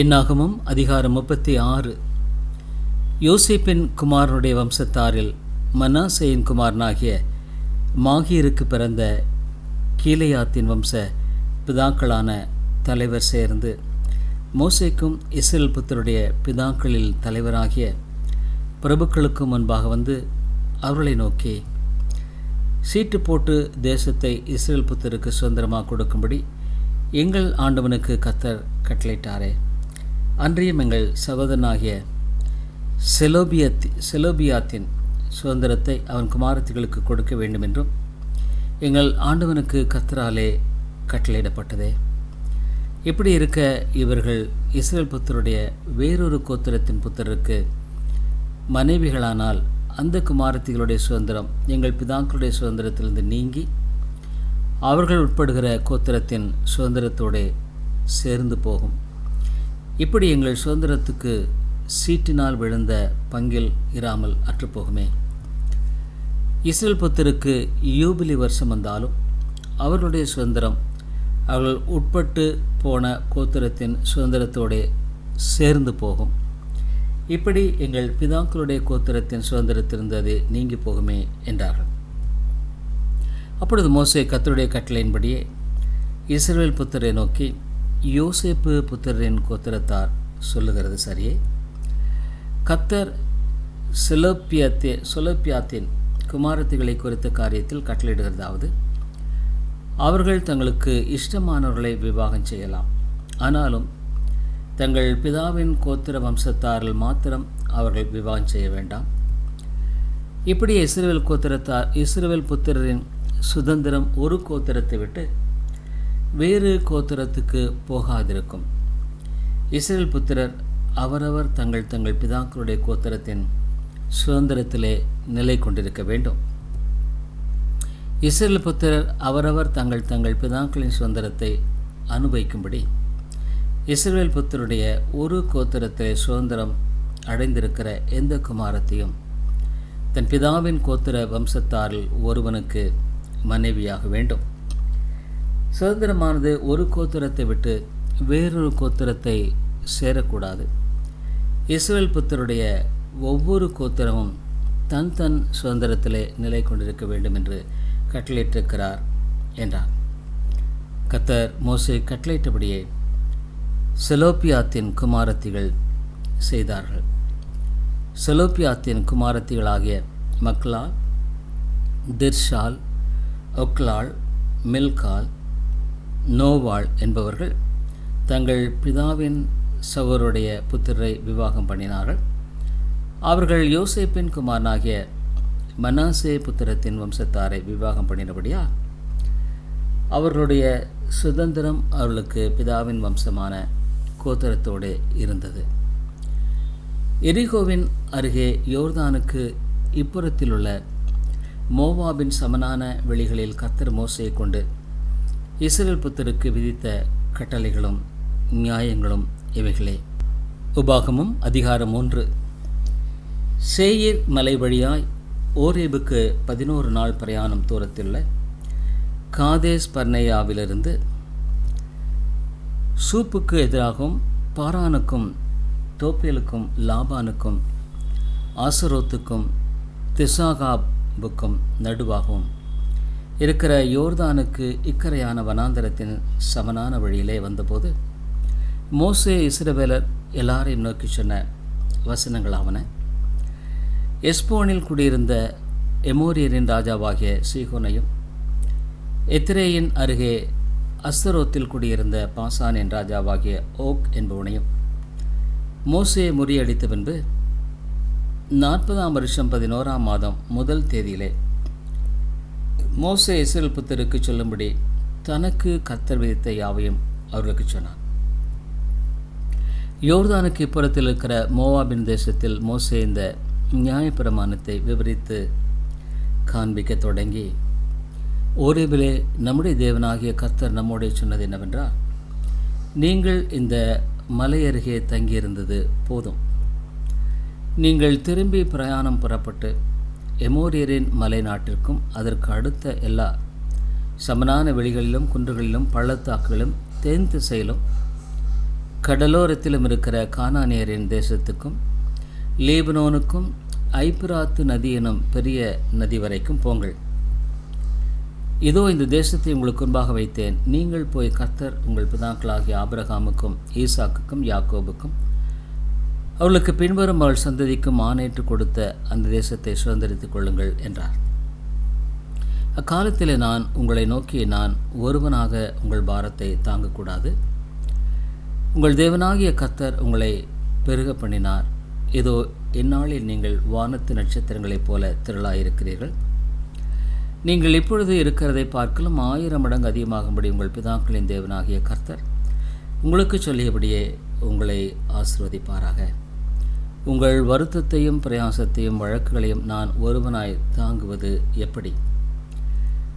என்னாகமும் அதிகாரம் முப்பத்தி ஆறு. யோசேப்பின் குமாரனுடைய வம்சத்தாரில் மன்னாசையின் குமாரனாகிய மாகீருக்கு பிறந்த கீழையாத்தின் வம்ச பிதாக்களான தலைவர் சேர்ந்து மோசைக்கும் இஸ்ரேல் புத்தருடைய பிதாக்களில் தலைவராகிய பிரபுக்களுக்கு முன்பாக வந்து அவர்களை நோக்கி சீட்டு போட்டு தேசத்தை இஸ்ரேல் புத்தருக்கு சுதந்திரமாக கொடுக்கும்படி எங்கள் ஆண்டவனுக்கு கத்தர் கட்டளையிட்டாரே. அன்றியும் எங்கள் சகோதரனாகிய செலோபியத்தி செலோபியாத்தின் சுதந்திரத்தை அவன் குமாரத்திகளுக்கு கொடுக்க வேண்டும் என்றும் எங்கள் ஆண்டவனுக்கு கத்தராலே கட்டளையிடப்பட்டதே. இப்படி இருக்க இவர்கள் இஸ்ரேல் புத்தருடைய வேறொரு கோத்திரத்தின் புத்தருக்கு மனைவிகளானால் அந்த குமாரத்திகளுடைய சுதந்திரம் எங்கள் பிதாக்களுடைய சுதந்திரத்திலிருந்து நீங்கி அவர்கள் உட்படுகிற கோத்திரத்தின் சுதந்திரத்தோடு சேர்ந்து போகும். இப்படி எங்கள் சுதந்திரத்துக்கு சீட்டினால் விழுந்த பங்கில் இராமல் அற்றுப்போகுமே. இஸ்ரேல் புத்தருக்கு யூபிலி வருஷம் வந்தாலும் அவர்களுடைய சுதந்திரம் அவர்கள் உட்பட்டு போன கோத்திரத்தின் சுதந்திரத்தோடு சேர்ந்து போகும். இப்படி எங்கள் பிதாக்களுடைய கோத்திரத்தின் சுதந்திரத்திருந்தது நீங்கி போகுமே என்றார்கள். அப்பொழுது மோசே கத்தருடைய கட்டளையின்படியே இஸ்ரேல் புத்தரை நோக்கி யோசேப்பு புத்தரின் கோத்திரத்தார் சொல்லுகிறது சரியே. கத்தர் சிலோப்பியத்தே சுலோப்பியாத்தின் குமாரத்திகளை குறித்த காரியத்தில் கட்டளையிடுகிறதாவது. அவர்கள் தங்களுக்கு இஷ்டமானவர்களை விவாகம் செய்யலாம். ஆனாலும் தங்கள் பிதாவின் கோத்திர வம்சத்தாரில் மாத்திரம் அவர்கள் விவாகம் செய்ய வேண்டாம். இப்படி இஸ்ரேல் கோத்திரத்தார் இஸ்ரேல் புத்திரரின் சுதந்திரம் ஒரு கோத்திரத்தை விட்டு வேறு கோத்திரத்துக்கு போகாதிருக்கும். இஸ்ரேல் புத்திரர் அவரவர் தங்கள் தங்கள் பிதாக்களுடைய கோத்திரத்தின் சுதந்திரத்திலே நிலை கொண்டிருக்க வேண்டும். இஸ்ரேல் புத்திரர் அவரவர் தங்கள் தங்கள் பிதாக்களின் சுதந்திரத்தை அனுபவிக்கும்படி இஸ்ரேல் புத்தருடைய ஒரு கோத்திரத்திலே சுதந்திரம் அடைந்திருக்கிற எந்த குமாரத்தையும் தன் பிதாவின் கோத்திர வம்சத்தாரில் ஒருவனுக்கு மனைவியாக வேண்டும். சுதந்திரமானது ஒரு கோத்திரத்தை விட்டு வேறொரு கோத்திரத்தை சேரக்கூடாது. இஸ்ரேல் புத்தருடைய ஒவ்வொரு கோத்திரமும் தன் தன் சுதந்திரத்திலே நிலை கொண்டிருக்க வேண்டும் என்று கட்டளையிட்டிருக்கிறார் என்றார். கத்தர் மோசே கட்டளையிட்டபடியே செலோப்பியாத்தின் குமாரத்திகள் செய்தார்கள். செலோப்பியாத்தின் குமாரத்திகளாகிய மக்லால் திர்ஷால் ஒக்லால் மில்கால் நோவாள் என்பவர்கள் தங்கள் பிதாவின் சவருடைய புத்திரை விவாகம் பண்ணினார்கள். அவர்கள் யோசேப்பின் குமாரனாகிய மனாசே புத்திரத்தின் வம்சத்தாரை விவாகம் பண்ணினபடியா அவர்களுடைய சுதந்திரம் அவர்களுக்கு பிதாவின் வம்சமான கோத்திரத்தோடு இருந்தது. எரிகோவின் அருகே யோர்தானுக்கு இப்புறத்தில் உள்ள மோவாபின் சமனான வெளிகளில் கத்தர் மோசையை கொண்டு இஸ்ரேல் புத்தருக்கு விதித்த கட்டளைகளும் நியாயங்களும் இவைகளே. உபாகமும் அதிகாரம் ஒன்று. சேயிர் மலை வழியாய் ஓரேபுக்கு பதினோரு நாள் பிரயாணம் தூரத்தில் காதேஸ் பர்னேயாவிலிருந்து சூப்புக்கு எதிராகவும் பாரானுக்கும் தோப்பேலுக்கும் லாபானுக்கும் ஆசரோத்துக்கும் திசாகாபுக்கும் நடுவாகவும் இருக்கிற யோர்தானுக்கு இக்கரையான வனாந்தரத்தின் சமனான வழியிலே வந்தபோது மோசே இஸ்ரவேலர் எல்லாரையும் நோக்கி சொன்ன வசனங்களாவன எஸ்போனில் குடியிருந்த எமோரியரின் ராஜாவாகிய சீகோனையும் எத்திரேயின் அருகே அஸ்தரோத்தில் குடியிருந்த பாசானின் ராஜாவாகிய ஓக் என்பவனையும் மோசே முறியடித்த பின்பு நாற்பதாம் வருஷம் பதினோராம் மாதம் முதல் தேதியிலே மோசே இஸ்ரேல் புத்தருக்கு சொல்லும்படி தனக்கு கத்தர் விதித்த யாவையும் அவர்களுக்கு சொன்னான். யோர்தானுக்கு இப்புறத்தில் இருக்கிற மோவாபின் தேசத்தில் மோசே இந்த நியாயப்பிரமாணத்தை விவரித்து காண்பிக்க தொடங்கி ஓரேபிலே நம்முடைய தேவனாகிய கர்த்தர் நம்முடைய சொன்னது என்னவென்றால் நீங்கள் இந்த மலை அருகே தங்கியிருந்தது போதும். நீங்கள் திரும்பி பிரயாணம் புறப்பட்டு எமோரியரின் மலை நாட்டிற்கும் அதற்கு அடுத்த எல்லா சமனான வெளிகளிலும் குன்றுகளிலும் பள்ளத்தாக்குகளிலும் தென் திசையிலும் கடலோரத்திலும் இருக்கிற கானானியரின் தேசத்துக்கும் லீபனோனுக்கும் ஐப்பிராத்து நதி எனும் பெரிய நதி வரைக்கும் போங்கள். இதோ இந்த தேசத்தை உங்களுக்கு முன்பாக வைத்தேன். நீங்கள் போய் கர்த்தர் உங்கள் பிதாக்களாகிய ஆபிரகாமுக்கும் ஈசாக்குக்கும் யாக்கோபுக்கும் அவர்களுக்கு பின்வரும் அவள் சந்ததிக்கும் ஆணையிட்டு கொடுத்த அந்த தேசத்தை சுதந்திரித்துக் கொள்ளுங்கள் என்றார். அக்காலத்தில் நான் உங்களை நோக்கி நான் ஒருவனாக உங்கள் பாரத்தை தாங்கக்கூடாது. உங்கள் தேவனாகிய கர்த்தர் உங்களை பெருக பண்ணினார். இதோ இந்நாளில் நீங்கள் வானத்து நட்சத்திரங்களைப் போல திரளாயிருக்கிறீர்கள். நீங்கள் இப்பொழுது இருக்கிறதை பார்க்கலும் ஆயிரம் மடங்கு அதிகமாகும்படி உங்கள் பிதாக்களின் தேவனாகிய கர்த்தர் உங்களுக்கு சொல்லியபடியே உங்களை ஆசிர்வதிப்பாராக. உங்கள் வருத்தத்தையும் பிரயாசத்தையும் வழக்குகளையும் நான் ஒருவனாய் தாங்குவது எப்படி?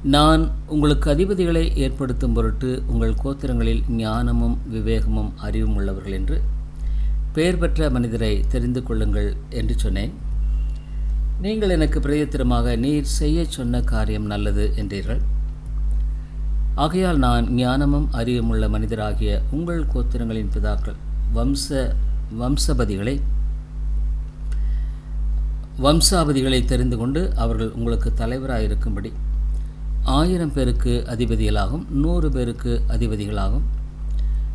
நான் உங்களுக்கு அதிபதிகளை ஏற்படுத்தும் பொருட்டு உங்கள் கோத்திரங்களில் ஞானமும் விவேகமும் அறிவும் உள்ளவர்கள் என்று பெயர் பெற்ற மனிதரை தெரிந்து கொள்ளுங்கள் என்று சொன்னேன். நீங்கள் எனக்கு பிரயத்திரமாக நீர் செய்ய சொன்ன காரியம் நல்லது என்றீர்கள். ஆகையால் நான் ஞானமும் அறிவும் உள்ள மனிதராகிய உங்கள் கோத்திரங்களின் பிதாக்கள் வம்ச வம்சபதிகளை வம்சாபதிகளை தெரிந்து கொண்டு அவர்கள் உங்களுக்கு தலைவராக இருக்கும்படி ஆயிரம் பேருக்கு அதிபதிகளாகும் நூறு பேருக்கு அதிபதிகளாகும்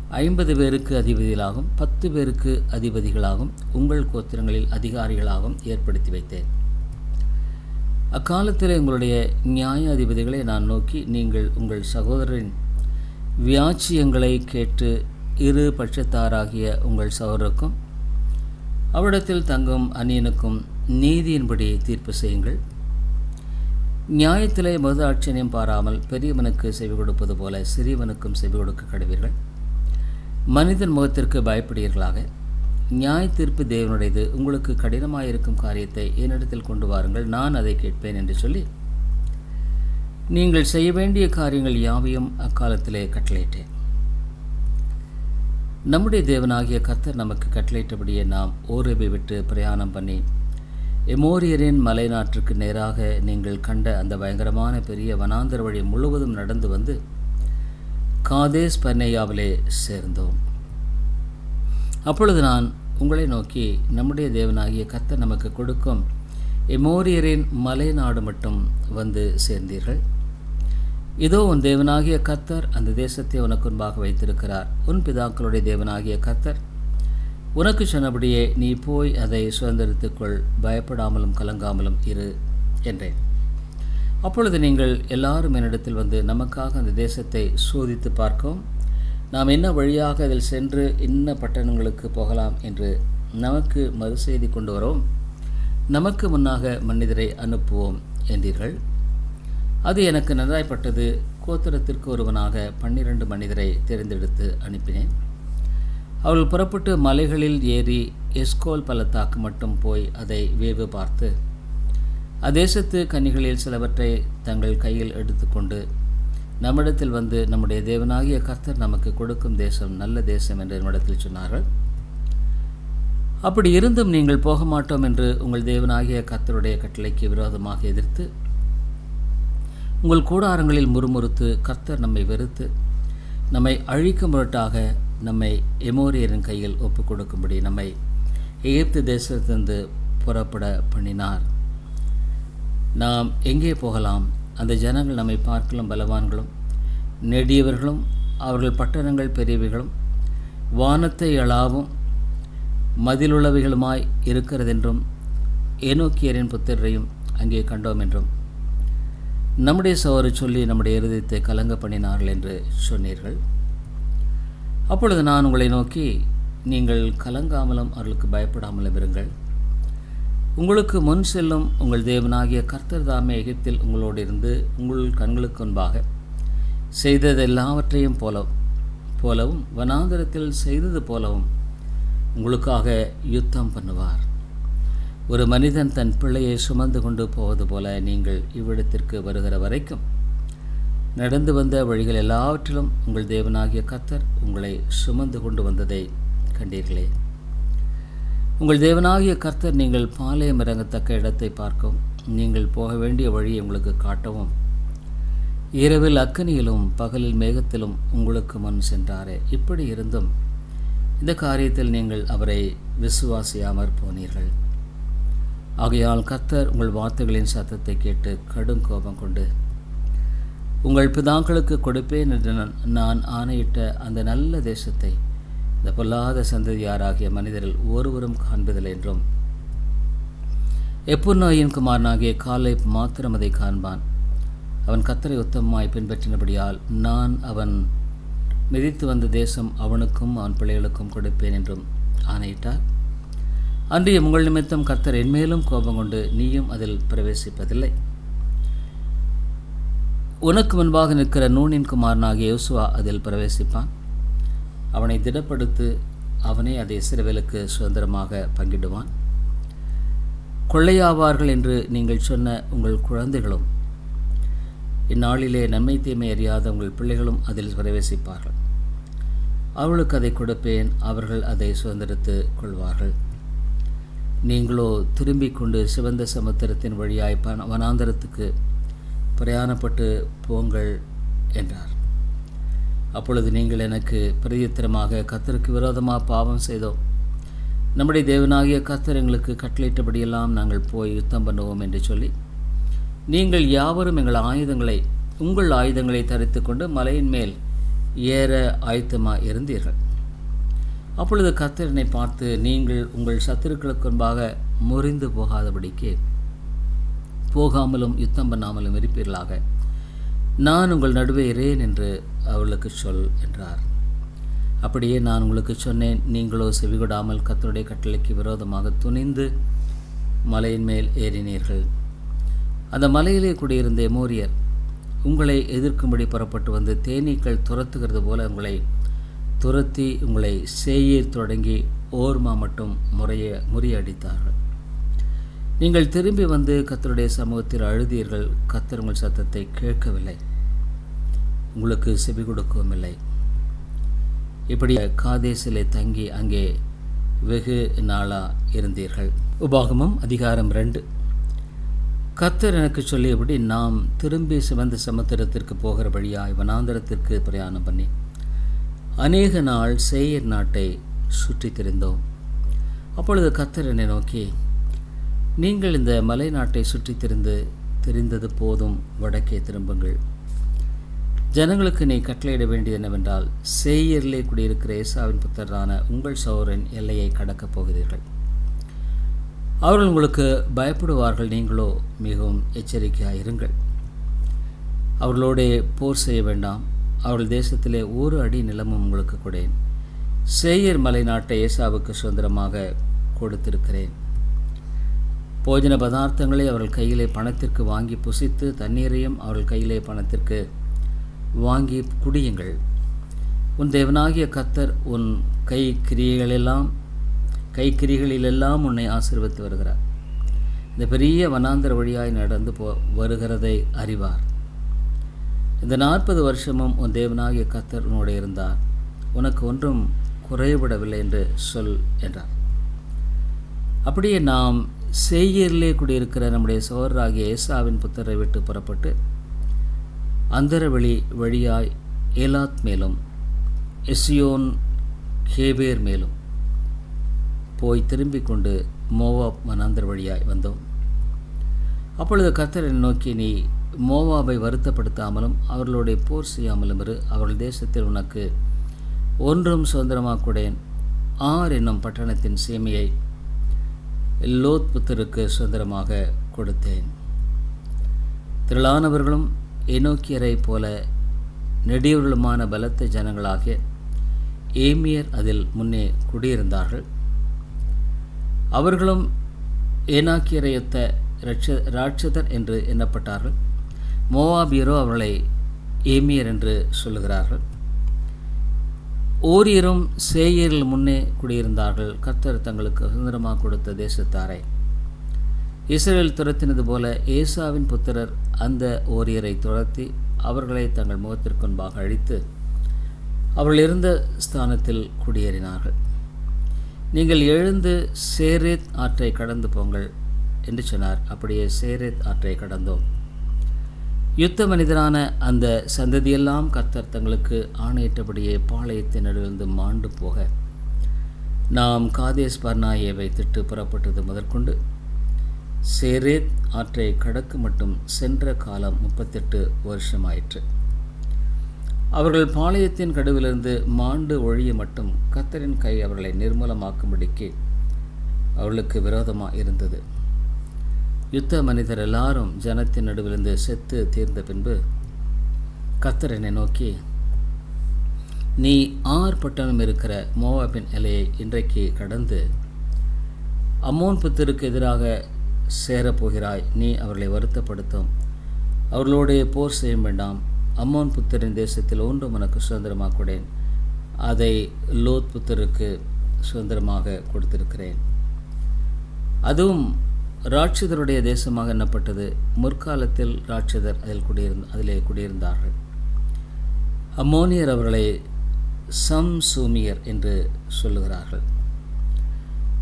ஐம்பது பேருக்கு அதிபதிகளாகும் பத்து பேருக்கு அதிபதிகளாகும் உங்கள் கோத்திரங்களில் அதிகாரிகளாகவும் ஏற்படுத்தி வைத்தேன். அக்காலத்தில் உங்களுடைய நியாய அதிபதிகளை நான் நோக்கி நீங்கள் உங்கள் சகோதரரின் வியாச்சியங்களை கேட்டு இரு பட்சத்தாராகிய உங்கள் சகோதரருக்கும் அவரிடத்தில் தங்கும் அந்நியனுக்கும் நீதியின்படி தீர்ப்பு செய்யுங்கள். நியாயத்திலே மது ஆட்சியனையும் பாராமல் பெரியவனுக்கு செவி கொடுப்பது போல சிறியவனுக்கும் செவி கொடுக்க கடவீர்கள். மனிதன் முகத்திற்கு பயப்படுவீர்களாக. நியாய தீர்ப்பு தேவனுடையது. உங்களுக்கு கடினமாயிருக்கும் காரியத்தை என்னிடத்தில் கொண்டு வாருங்கள். நான் அதை கேட்பேன் என்று சொல்லி நீங்கள் செய்ய வேண்டிய காரியங்கள் யாவையும் அக்காலத்திலே கட்டளையிட்டேன். நம்முடைய தேவனாகிய கத்தர் நமக்கு கட்டளையிட்டபடியே நாம் ஓரபை விட்டு பிரயாணம் பண்ணி எமோரியரின் மலை நாட்டுக்கு நேராக நீங்கள் கண்ட அந்த பயங்கரமான பெரிய வனாந்தர வழி முழுவதும் நடந்து வந்து காதேஸ் பன்னையாவிலே சேர்ந்தோம். அப்பொழுது நான் உங்களை நோக்கி நம்முடைய தேவனாகிய கர்த்தர் நமக்கு கொடுக்கும் எமோரியரின் மலை நாடு மட்டும் வந்து சேர்ந்தீர்கள். இதோ உன் தேவனாகிய கத்தர் அந்த தேசத்தை உனக்கு முன்பாக வைத்திருக்கிறார். உன் பிதாக்களுடைய தேவனாகிய கத்தர் உனக்கு சொன்னபடியே நீ போய் அதை சுதந்திரத்துக்குள் பயப்படாமலும் கலங்காமலும் இரு என்றேன். அப்பொழுது நீங்கள் எல்லாரும் என்னிடத்தில் வந்து நமக்காக அந்த தேசத்தை சோதித்து பார்க்கும். நாம் என்ன வழியாக அதில் சென்று இன்ன பட்டணங்களுக்கு போகலாம் என்று நமக்கு மறுசெய்தி கொண்டு வரோம். நமக்கு முன்னாக மனிதரை அனுப்புவோம் என்றீர்கள். அது எனக்கு நன்றாய்ப்பட்டது. கோத்திரத்திற்கு ஒருவனாக பன்னிரண்டு மனிதரை தேர்ந்தெடுத்து அனுப்பினேன். அவள் புறப்பட்டு மலைகளில் ஏறி எஸ்கோல் பள்ளத்தாக்கு மட்டும் போய் அதை வேவு பார்த்து அதேசத்து கன்னிகளில் சிலவற்றை தங்கள் கையில் எடுத்துக்கொண்டு நம்மிடத்தில் வந்து நம்முடைய தேவனாகிய கர்த்தர் நமக்கு கொடுக்கும் தேசம் நல்ல தேசம் என்று நம்மிடத்தில் சொன்னார்கள். அப்படி இருந்தும் நீங்கள் போக மாட்டோம் என்று உங்கள் தேவனாகிய கர்த்தருடைய கட்டளைக்கு விரோதமாக எதிர்த்து உங்கள் கூடாரங்களில் முறுமுறுத்து கர்த்தர் நம்மை வெறுத்து நம்மை அழிக்கும் பொருட்டாக நம்மை எமோரியரின் கையில் ஒப்புக் கொடுக்கும்படி நம்மை எகிப்து தேசத்திலிருந்து புறப்பட பண்ணினார். நாம் எங்கே போகலாம்? அந்த ஜனங்கள் நம்மை பார்க்கலும் பலவான்களும் நெடியவர்களும் அவர்கள் பட்டணங்கள் பெரியவைகளும் வானத்தை அளாவும் மதிலுள்ளவைகளுமாய் இருக்கிறதென்றும் ஏனோக்கியரின் புத்திரரையும் அங்கே கண்டோம் என்றும். நம்முடைய சோறு சொல்லி நம்முடைய இருதயத்தை கலங்க பண்ணினார்கள் என்று சொன்னீர்கள். அப்பொழுது நான் உங்களை நோக்கி நீங்கள் கலங்காமலும் அவர்களுக்கு பயப்படாமலும் இருங்கள். உங்களுக்கு முன் செல்லும் உங்கள் தேவனாகிய கர்த்தர் தாமே எகிப்தில் உங்களோடு இருந்து உங்கள் கண்களுக்கு முன்பாக செய்தது எல்லாவற்றையும் போல போலவும் வனாந்தரத்தில் செய்தது போலவும் உங்களுக்காக யுத்தம் பண்ணுவார். ஒரு மனிதன் தன் பிள்ளையை சுமந்து கொண்டு போவது போல நீங்கள் இவ்விடத்திற்கு வருகிற வரைக்கும் நடந்து வந்த வழிகள் எல்லாவற்றிலும் உங்கள் தேவனாகிய கர்த்தர் உங்களை சுமந்து கொண்டு வந்ததை கண்டீர்களே. உங்கள் தேவனாகிய கர்த்தர் நீங்கள் பாளையம் இறங்கத்தக்க இடத்தை பார்க்கவும் நீங்கள் போக வேண்டிய வழியை உங்களுக்கு காட்டவும். இரவில் அக்கனியிலும் பகலில் மேகத்திலும் உங்களுக்கு முன் சென்றாரே. இப்படி இருந்தும் இந்த காரியத்தில் நீங்கள் அவரை விசுவாசியாமற் போனீர்கள். ஆகையால் கர்த்தர் உங்கள் வார்த்தைகளின் சத்தத்தை கேட்டு கடும் கோபம் கொண்டு உங்கள் பிதாக்களுக்கு கொடுப்பேன் என்று நான் நான் ஆணையிட்ட அந்த நல்ல தேசத்தை இந்த பொல்லாத சந்ததியாராகிய மனிதரில் ஒருவரும் காண்பதில்லை என்றும் எப்புநோயின் குமாரனாகிய காலை மாத்திரம் அதை காண்பான். அவன் கத்தரை உத்தமமாய் பின்பற்றினபடியால் நான் அவன் மிதித்து வந்த தேசம் அவனுக்கும் அவன் பிள்ளைகளுக்கும் கொடுப்பேன் என்றும் ஆணையிட்டார். அன்றைய உங்கள் நிமித்தம் கர்த்தர் என்மேலும் கோபம் கொண்டு நீயும் அதில் பிரவேசிப்பதில்லை. உனக்கு முன்பாக நிற்கிற நூனின் குமாரனாகிய யோசுவா அதில் பிரவேசிப்பான். அவனை திடப்படுத்து அவனே அதை இஸ்ரவேலுக்கு சுதந்திரமாக பங்கிடுவான். கொள்ளையாவார்கள் என்று நீங்கள் சொன்ன உங்கள் குழந்தைகளும் இந்நாளிலே நன்மை தீமை அறியாத உங்கள் பிள்ளைகளும் அதில் பிரவேசிப்பார்கள். அவளுக்கு அதை கொடுப்பேன் அவர்கள் அதை சுதந்திரத்து கொள்வார்கள். நீங்களோ திரும்பிக் கொண்டு சிவந்த சமுத்திரத்தின் வழியாய் பன வனாந்தரத்துக்கு பிரயாணப்பட்டு போங்கள் என்றார். அப்பொழுது நீங்கள் எனக்கு பிரதித்திரமாக கத்தருக்கு விரோதமாக பாவம் செய்தோம். நம்முடைய தேவனாகிய கத்தர் எங்களுக்கு கட்டளையிட்டபடியெல்லாம் நாங்கள் போய் யுத்தம் பண்ணுவோம் என்று சொல்லி நீங்கள் யாவரும் எங்கள் ஆயுதங்களை உங்கள் ஆயுதங்களை தரித்து கொண்டு மலையின் மேல் ஏற ஆயத்தமாக இருந்தீர்கள். அப்பொழுது கத்தரனை பார்த்து நீங்கள் உங்கள் சத்துருக்களுக்கு முன்பாக முறிந்து போகாதபடிக்கு போகாமலும் யுத்தம் பண்ணாமலும் இருப்பீர்களாக. நான் உங்கள் நடுவே இரேன் என்று அவளுக்கு சொல் என்றார். அப்படியே நான் உங்களுக்கு சொன்னேன் நீங்களோ செவிகொடாமல் கத்தருடைய கட்டளைக்கு விரோதமாக துணிந்து மலையின் மேல் ஏறினீர்கள். அந்த மலையிலே கூடியிருந்த எமோரியர் உங்களை எதிர்க்கும்படி புறப்பட்டு வந்து தேனீக்கள் துரத்துகிறது போல உங்களை துரத்தி உங்களை சேயீர் தொடங்கி ஓர்மா மட்டும் முறைய முறியடித்தார்கள். நீங்கள் திரும்பி வந்து கத்தருடைய சமூகத்தில் அழுதீர்கள். கத்தர் உங்கள் சத்தத்தை கேட்கவில்லை. உங்களுக்கு செவி கொடுக்கவும் இல்லை. இப்படி காதேசிலே தங்கி அங்கே வெகு நாளா இருந்தீர்கள். உபாகமம் அதிகாரம் ரெண்டு. கத்தர் எனக்கு சொல்லியபடி நாம் திரும்பி சிவந்த சமுத்திரத்திற்கு போகிற வழியாய் வனாந்திரத்திற்கு பிரயாணம் பண்ணி அநேக நாள் சேயர் நாட்டை சுற்றி திரிந்தோம். அப்பொழுது கத்தர் என்னை நோக்கி நீங்கள் இந்த மலை நாட்டை சுற்றி திரிந்து தெரிந்தது போதும் வடக்கே திரும்புங்கள். ஜனங்களுக்கு நீ கட்டளையிட வேண்டியது என்னவென்றால் சேயரிலே குடியிருக்கிற ஏசாவின் புத்தரான உங்கள் சௌரன் எல்லையை கடக்கப் போகிறீர்கள். அவர்கள் உங்களுக்கு பயப்படுவார்கள் நீங்களோ மிகவும் எச்சரிக்கையாக இருங்கள். அவர்களோடே போர் செய்ய வேண்டாம். அவர்கள் தேசத்திலே ஒரு அடி நிலமும் உங்களுக்கு கொடேன் சேயர் மலை நாட்டை ஏசாவுக்கு சுதந்திரமாக கொடுத்திருக்கிறேன். போஜன பதார்த்தங்களை அவர்கள் கையிலே பணத்திற்கு வாங்கி புசித்து தண்ணீரையும் அவர்கள் கையிலே பணத்திற்கு வாங்கி குடியுங்கள். உன் தேவனாகிய கத்தர் உன் கை கிரியைகளெல்லாம் கைக்கிரிகளிலெல்லாம் உன்னை ஆசீர்வித்து வருகிறார். இந்த பெரிய வனாந்தர வழியாய் நடந்து போ வருகிறதை அறிவார். இந்த நாற்பது வருஷமும் உன் தேவனாகிய கத்தர் உன்னோடு இருந்தார். உனக்கு ஒன்றும் குறைபடவில்லை என்று சொல் என்றார். அப்படியே நாம் செய்யரிலே குடியிருக்கிற நம்முடைய சோழராகிய ஏசாவின் புத்தரை விட்டு புறப்பட்டு அந்தரவெளி வழியாய் ஏலாத் மேலும் எசியோன் ஹேபேர் மேலும் போய் திரும்பிக் கொண்டு மோவாப் மனாந்தர் வழியாய் வந்தோம். அப்பொழுது கத்தரை நோக்கி நீ மோவாபை வருத்தப்படுத்தாமலும் அவர்களுடைய போர் செய்யாமலும் இரு. அவர்கள் தேசத்தில் உனக்கு ஒன்றும் சுதந்திரமாக்குடேன் ஆர் என்னும் பட்டணத்தின் சீமையை லோத் புத்தருக்கு சுதந்திரமாக கொடுத்தேன். திரளானவர்களும் எனோக்கியரை போல நெடியவர்களுமான பலத்த ஜனங்களாகிய ஏமியர் அதில் முன்னே குடியிருந்தார்கள். அவர்களும் ஏனாக்கியரையொத்த ரட்ச ராட்சதர் என்று எண்ணப்பட்டார்கள். மோவாபியரோ அவர்களை ஏமியர் என்று சொல்லுகிறார்கள். ஓரியரும் சேயரில் முன்னே குடியிருந்தார்கள். கர்த்தர் தங்களுக்கு சுதந்திரமாக கொடுத்த தேசத்தாரை. இஸ்ரேல் துரத்தினது போல ஏசாவின் புத்திரர் அந்த ஓரியரை துரத்தி அவர்களை தங்கள் முகத்திற்குன்பாக அழித்து அவர்கள் இருந்த ஸ்தானத்தில் குடியேறினார்கள். நீங்கள் எழுந்து சேரேத் ஆற்றை கடந்து போங்கள் என்று சொன்னார். அப்படியே சேரேத் ஆற்றை கடந்தோம். யுத்த மனிதரான அந்த சந்ததியெல்லாம் கர்த்தர் தங்களுக்கு ஆணையிட்டபடியே பாளையத்தின் நடுவிலிருந்து மாண்டு போக. நாம் காதேஸ் பர்னாயை வைத்திட்டு புறப்பட்டது முதற்கொண்டு சேரேத் ஆற்றை கடக்கு மட்டும் சென்ற காலம் முப்பத்தெட்டு வருஷமாயிற்று. அவர்கள் பாளையத்தின் கடுவிலிருந்து மாண்டு ஒழிய மட்டும் கத்தரின் கை அவர்களை நிர்மூலமாக்கும்படிக்கு அவர்களுக்கு விரோதமாக இருந்தது யுத்த மனிதர் எல்லாரும் ஜனத்தின் நடுவிலிருந்து செத்து தீர்ந்த பின்பு கத்தர் என்னை நோக்கி நீ ஆர் பட்டணம் இருக்கிற மோவாபின் எல்லையை இன்றைக்கு கடந்து அம்மோன் புத்தருக்கு எதிராக சேரப்போகிறாய் நீ அவர்களை வருத்தப்படுத்தும். அவர்களோடைய போர் செய்ய வேண்டாம். அம்மோன் புத்தரின் தேசத்தில் ஒன்றும் உனக்கு சுதந்திரமாக்குடேன் அதை லோத் புத்தருக்கு சுதந்திரமாக கொடுத்திருக்கிறேன். அதுவும் ராட்சதருடைய தேசமாக எண்ணப்பட்டது. முற்காலத்தில் ராட்சதர் அதில் குடியிருந்த அதிலே குடியிருந்தார்கள். அம்மோனியர் அவர்களை சம்சூமியர் என்று சொல்லுகிறார்கள்.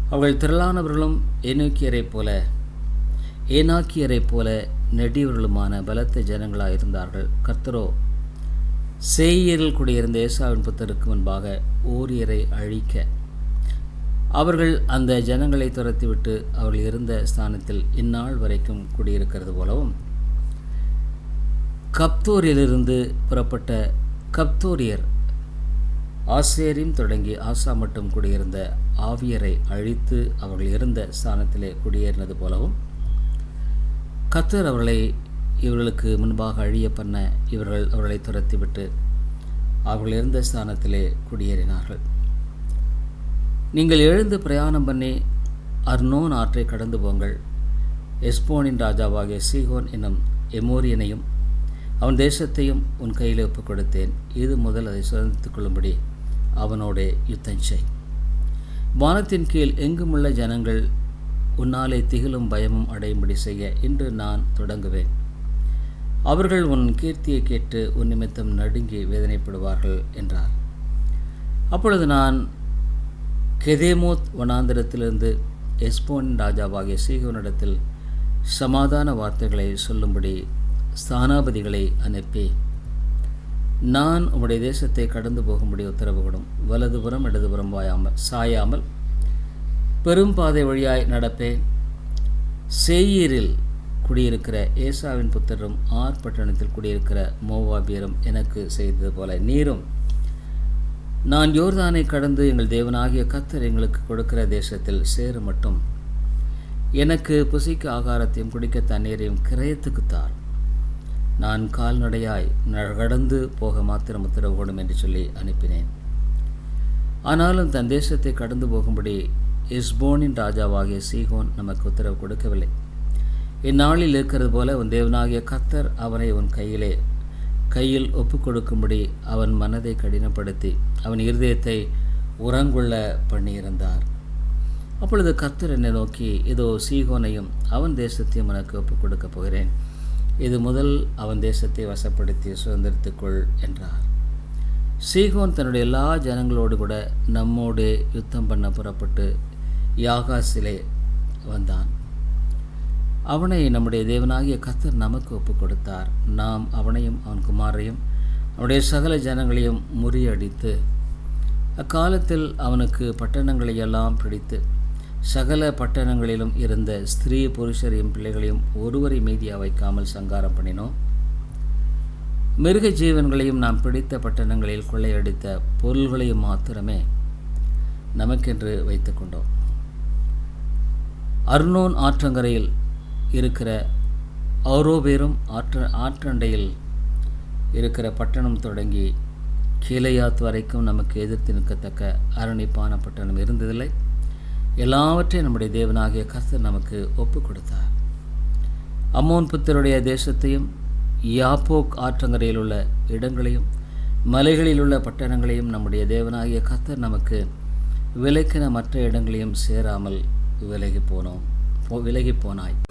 அவர்கள் திரளானவர்களும் ஏனோக்கியரைப் போல ஏனாக்கியரைப் போல நெடியவர்களுமான பலத்த ஜனங்களாக இருந்தார்கள். கர்த்தரோ சேயரில் குடியிருந்த ஏசாவின் புத்தருக்கு முன்பாக ஓரியரை அழிக்க அவர்கள் அந்த ஜனங்களை துரத்திவிட்டு அவர்கள் இருந்த ஸ்தானத்தில் இந்நாள் வரைக்கும் குடியிருக்கிறது போலவும் கப்தூரிலிருந்து புறப்பட்ட கப்தூரியர் ஆசேரியும் தொடங்கி ஆசா மட்டும் குடியிருந்த ஆவியரை அழித்து அவர்கள் இருந்த ஸ்தானத்திலே குடியேறினது போலவும் கத்தர் அவர்களை இவர்களுக்கு முன்பாக அழிய பண்ண இவர்கள் அவர்களை துரத்திவிட்டு அவர்கள் இருந்த ஸ்தானத்திலே குடியேறினார்கள். நீங்கள் எழுந்து பிரயாணம் பண்ணி அர்னோன் ஆற்றை கடந்து போங்கள். எஸ்போனின் ராஜாவாகிய சீகோன் என்னும் எமோரியனையும் அவன் தேசத்தையும் உன் கையில் ஒப்புக் கொடுத்தேன். இது முதல் அதை சுதந்தித்துக் கொள்ளும்படி அவனோட யுத்தம் செய். வானத்தின் கீழ் எங்குமுள்ள ஜனங்கள் உன்னாலே திகிலும் பயமும் அடையும்படி செய்ய இன்று நான் தொடங்குவேன். அவர்கள் உன் கீர்த்தியை கேட்டு உன் நிமித்தம் நடுங்கி வேதனைப்படுவார்கள் என்றார். அப்பொழுது நான் கெதேமோத் வனாந்திரத்திலிருந்து எஸ்போன் ராஜாவாகிய சீகோனிடத்தில் சமாதான வார்த்தைகளை சொல்லும்படி ஸ்தானாபதிகளை அனுப்பி நான் உம்முடைய தேசத்தை கடந்து போகும்படி உத்தரவுகளும் வலதுபுறம் இடதுபுறம் வாயாமல் சாயாமல் பெரும் பாதை வழியாய் நடப்பேன். சேயீரில் குடியிருக்கிற ஏசாவின் புத்தரும் ஆர் பட்டணத்தில் குடியிருக்கிற மோவாபியரும் எனக்கு செய்தது போல நீரும் நான் யோர்தானை கடந்து எங்கள் தேவனாகிய கத்தர் எங்களுக்கு கொடுக்கிற தேசத்தில் சேர மட்டும். எனக்கு புசிக்க ஆகாரத்தையும் குடிக்க தண்ணீரையும் கிரயத்துக்கு தார். நான் கால்நடையாய் கடந்து போக மாத்திரம் உத்தரவு கொடும் என்று சொல்லி அனுப்பினேன். ஆனாலும் தன் தேசத்தை கடந்து போகும்படி இஸ்போனின் ராஜாவாகிய சீகோன் நமக்கு உத்தரவு கொடுக்கவில்லை. இந்நாளில் இருக்கிறது போல உன் தேவனாகிய கத்தர் அவனை உன் கையிலே கையில் ஒப்புக்கொடுக்கும்படி அவன் மனதை கடினப்படுத்தி அவன் இருதயத்தை உறங்குள்ள பண்ணியிருந்தார். அப்பொழுது கத்தர் என்னை நோக்கி இதோ சீகோனையும் அவன் தேசத்தையும் உனக்கு ஒப்புக் கொடுக்கப் போகிறேன். இது முதல் அவன் தேசத்தை வசப்படுத்தி சுதந்திரத்துக்குள் என்றார். சீகோன் தன்னுடைய எல்லா ஜனங்களோடு கூட நம்மோடு யுத்தம் பண்ண புறப்பட்டு யாகாசிலே வந்தான். அவனை நம்முடைய தேவனாகிய கத்தர் நமக்கு ஒப்புக் கொடுத்தார் நாம் அவனையும் அவன் குமாரையும் அவனுடைய சகல ஜனங்களையும் முறியடித்து அக்காலத்தில் அவனுக்கு பட்டணங்களை எல்லாம் பிடித்து சகல பட்டணங்களிலும் இருந்த ஸ்திரீ புருஷரையும் பிள்ளைகளையும் ஒருவரை மீதியாக வைக்காமல் சங்காரம் பண்ணினோம். மிருக ஜீவன்களையும் நாம் பிடித்த பட்டணங்களில் கொள்ளையடித்த பொருள்களையும் மாத்திரமே நமக்கென்று வைத்து கொண்டோம் அர்னோன் ஆற்றங்கரையில் இருக்கிற அவரோபேரும் ஆற்ற ஆற்றண்டையில் இருக்கிற பட்டணம் தொடங்கி கீழையாத் வரைக்கும் நமக்கு எதிர்த்து நிற்கத்தக்க அரணிப்பான பட்டணம் இருந்ததில்லை. எல்லாவற்றையும் நம்முடைய தேவனாகிய கர்த்தர் நமக்கு ஒப்பு கொடுத்தார். அம்மோன் புத்தருடைய தேசத்தையும் யாப்போக் ஆற்றங்கரையில் உள்ள இடங்களையும் மலைகளில் உள்ள பட்டணங்களையும் நம்முடைய தேவனாகிய கர்த்தர் நமக்கு விலைக்கின மற்ற இடங்களையும் சேராமல் விலகி போனோம். விலகி போனாய்.